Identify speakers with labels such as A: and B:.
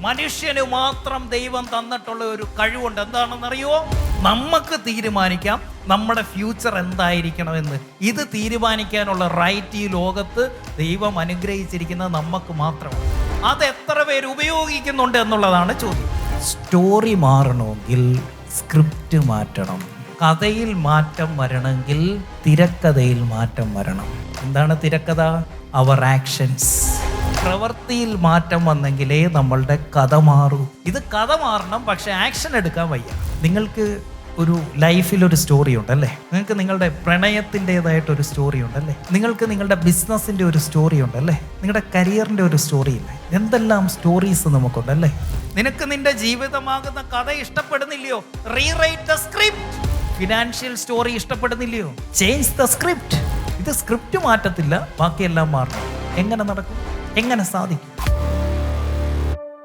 A: മനുഷ്യന് മാത്രം ദൈവം തന്നിട്ടുള്ള ഒരു കഴിവുണ്ട്. എന്താണെന്നറിയോ നമുക്ക് തീരുമാനിക്കാം നമ്മുടെ ഫ്യൂച്ചർ എന്തായിരിക്കണമെന്ന്. ഇത് തീരുമാനിക്കാനുള്ള റൈറ്റ് ഈ ലോകത്ത് ദൈവം അനുഗ്രഹിച്ചിരിക്കുന്നത് നമുക്ക് മാത്രമാണ്. അത് എത്ര പേര് ഉപയോഗിക്കുന്നുണ്ട് എന്നുള്ളതാണ് ചോദ്യം. സ്റ്റോറി മാറണമെങ്കിൽ സ്ക്രിപ്റ്റ് മാറ്റണം. കഥയിൽ മാറ്റം വരണമെങ്കിൽ തിരക്കഥയിൽ മാറ്റം വരണം. എന്താണ് തിരക്കഥ? അവർ ആക്ഷൻസ് പ്രവൃത്തിയിൽ മാറ്റം വന്നെങ്കിലേ നമ്മളുടെ കഥ മാറൂ. ഇത് കഥ മാറണം പക്ഷെ ആക്ഷൻ എടുക്കാൻ വയ്യ. നിങ്ങൾക്ക് ഒരു ലൈഫിൽ ഒരു സ്റ്റോറി ഉണ്ടല്ലേ? നിങ്ങൾക്ക് നിങ്ങളുടെ പ്രണയത്തിന്റെതായിട്ടൊരു സ്റ്റോറി ഉണ്ടല്ലേ? നിങ്ങൾക്ക് നിങ്ങളുടെ ബിസിനസ്സിന്റെ ഒരു സ്റ്റോറി ഉണ്ടല്ലേ? നിങ്ങളുടെ കരിയറിന്റെ ഒരു സ്റ്റോറി ഇല്ലേ? എന്തെല്ലാം സ്റ്റോറീസ് നമുക്കുണ്ടല്ലേ? നിനക്ക് നിന്റെ ജീവിതമാകുന്ന കഥ ഇഷ്ടപ്പെടുന്നില്ലയോ? Rewrite the script financial story ഇഷ്ടപ്പെടുന്നില്ലയോ? Change the script ഇത് സ്ക്രിപ്റ്റ് മാറ്റത്തില്ല ബാക്കിയെല്ലാം മാറണം. എങ്ങനെ നടക്കും? എങ്ങനെ സാധിക്കും?